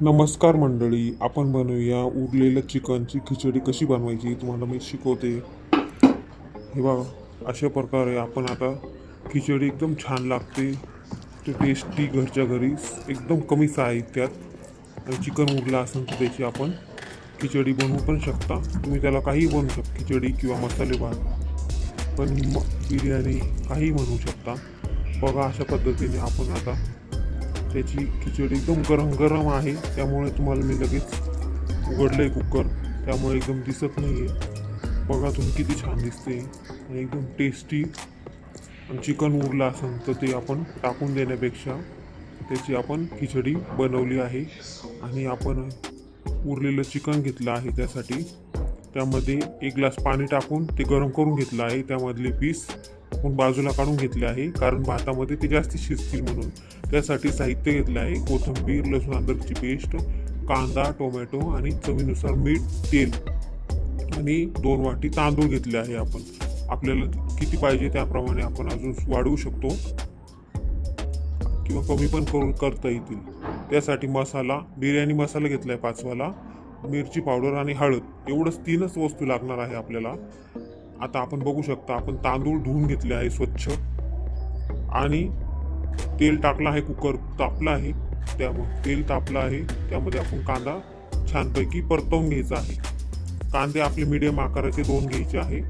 नमस्कार मंडळी आपण बनवूया उरलेलं चिकनची खिचडी कशी बनवायची तुम्हाला मी शिकवते. हे बघा अशा प्रकारे आपण आता खिचडी एकदम छान लागते. ते टेस्टी घरच्या घरी एकदम कमी साहित्यात. आणि चिकन उरलं असेल तर त्याची आपण खिचडी बनवू पण शकता. तुम्ही त्याला काही बनवू शकता खिचडी किंवा मसाले भात. पण बिर्याणी काही बनवू शकता. बघा अशा पद्धतीने आपण आता त्याची खिचडी एकदम गरम गरम आहे. त्यामुळे तुम्हाला मी लगेच उघडलं आहे कुकर त्यामुळे एकदम दिसत नाही आहे बघा तुम्ही किती छान दिसते आणि एकदम टेस्टी आणि चिकन उरलं असेल तर ते आपण टाकून देण्यापेक्षा त्याची आपण खिचडी बनवली आहे. आणि आपण उरलेलं चिकन घेतलं आहे त्यासाठी. त्यामध्ये एक ग्लास पाणी टाकून ते गरम करून घेतलं आहे. त्यामधले पीस आपण बाजूला काढून घेतले आहे. कारण भातामध्ये ते जास्त शिजतील म्हणून. त्यासाठी साहित्य घेतलं आहे. कोथिंबीर लसूण अद्रकची पेस्ट कांदा टोमॅटो आणि चवीनुसार मीठ तेल आणि दोन वाटी तांदूळ घेतले आहे आपण. आपल्याला किती पाहिजे त्याप्रमाणे आपण अजून वाढवू शकतो. किंवा कमी पण करून करता येतील. त्यासाठी मसाला बिर्याणी मसाला घेतला आहे पाचवाला. मिरची पावडर आणि हळद. एवढंच तीनच वस्तू लागणार आहे आपल्याला. आता आपण बघू शकता आपण तांदूळ धुवून घेतले आहे स्वच्छ. आणि तेल टाकलं आहे कुकर तापलं आहे. त्यामुळे तेल तापलं आहे. त्यामध्ये आपण कांदा छानपैकी परतवून घ्यायचा आहे. कांदे आपले मीडियम आकाराचे दोन घ्यायचे आहे.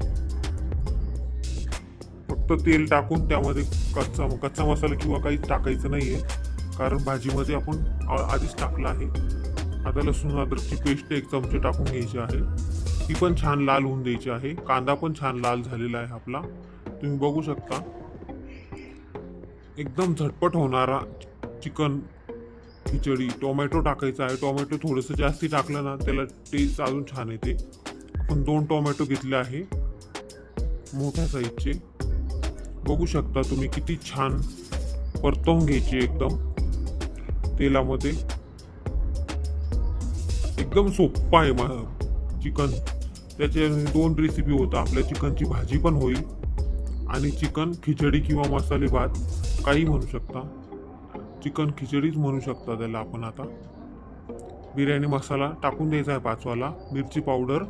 फक्त तेल टाकून त्यामध्ये कच्चा कच्चा मसाला किंवा काही टाकायचं नाही आहे कारण भाजीमध्ये आपण आधीच टाकलं आहे. आता लसूण अद्रकची पेस्ट एक चमचे टाकून घ्यायची आहे. ती पण छान लाल होऊन द्यायची आहे. कांदा पण छान लाल झालेला आहे आपला. तुम्ही बघू शकता. एकदम झटपट होणारा चिकन खिचडी. टोमॅटो टाकायचा आहे. टोमॅटो थोडंसं जास्ती टाकलं ना त्याला टेस्ट अजून छान येते. आपण दोन टोमॅटो घेतले आहे. मोठ्या साईजचे बघू शकता तुम्ही किती छान परतवून घ्यायची एकदम तेलामध्ये. एकदम सोप्पा आहे मा- चिकन. त्याचे दोन रेसिपी होतं. आपल्या चिकनची भाजी पण होईल. आणि चिकन खिचडी किंवा मसाले भात काही म्हणू शकता. चिकन खिचडीच म्हणू शकता त्याला आपण आता. बिर्याणी मसाला टाकून द्यायचा आहे पाचवाला. मिरची पावडर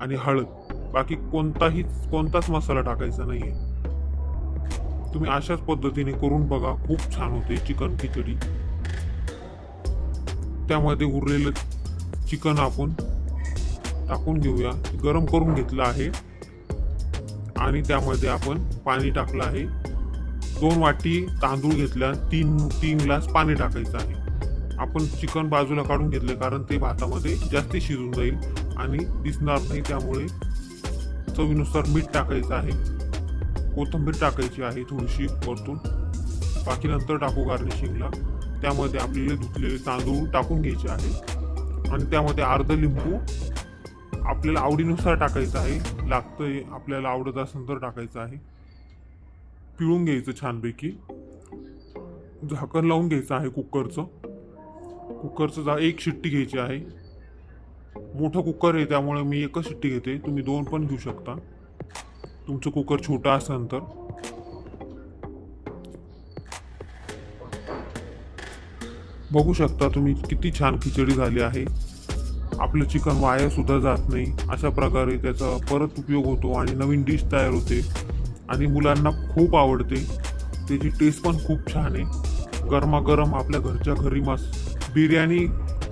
आणि हळद. बाकी कोणताही कोणताच मसाला टाकायचा नाही आहे तुम्ही अशाच पद्धतीने करून बघा. खूप छान होते चिकन खिचडी. त्यामध्ये उरलेलं चिकन आपण टाकून घेऊया गरम करून घेतलं आहे. आणि त्यामध्ये आपण पाणी टाकलं आहे. दोन वाटी तांदूळ घेतल्या तीन तीन ग्लास पाणी टाकायचं आहे. आपण चिकन बाजूला काढून घेतले कारण ते भातामध्ये जास्त शिजून जाईल आणि दिसणार नाही त्यामुळे चवीनुसार मीठ टाकायचं आहे. कोथिंबीर टाकायची आहे थोडीशी वरतून. बाकी नंतर टाकू गार्निशिंगला त्यामध्ये आपल्याला धुतलेले तांदूळ टाकून घ्यायचे आहे. आणि त्यामध्ये अर्ध लिंबू आपल्याला आवडीनुसार टाकायचं आहे. लागतंय आपल्याला आवडत असेल तर टाकायचं आहे. पिळून घ्यायचं छानपैकी. झाकण लावून घ्यायचं आहे कुकरचं. कुकरचं जा एक शिट्टी घ्यायची आहे. मोठं कुकर आहे त्यामुळे मी एकच शिट्टी घेते. तुम्ही दोन पण घेऊ शकता. तुमचं कुकर छोटा असेल तर. बघू शकता तुम्ही किती छान खिचडी झाली आहे. आपलं चिकन वाया सुद्धा जात नाही. अशा प्रकारे त्याचा परत उपयोग होतो आणि नवीन डिश तयार होते. आणि मुलांना खूप आवडते. त्याची टेस्ट पण खूप छान आहे. गरमागरम आपल्या घरच्या घरी मस बिर्याणी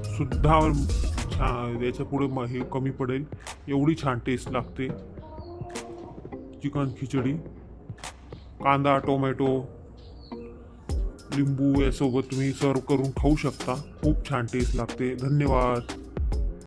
सुद्धा छान याच्यापुढे हे कमी पडेल. एवढी छान टेस्ट लागते. चिकन खिचडी कांदा टोमॅटो लिंबू यासोबत तुम्ही सर्व करून खाऊ शकता. खूप छान टेस्ट लागते. धन्यवाद.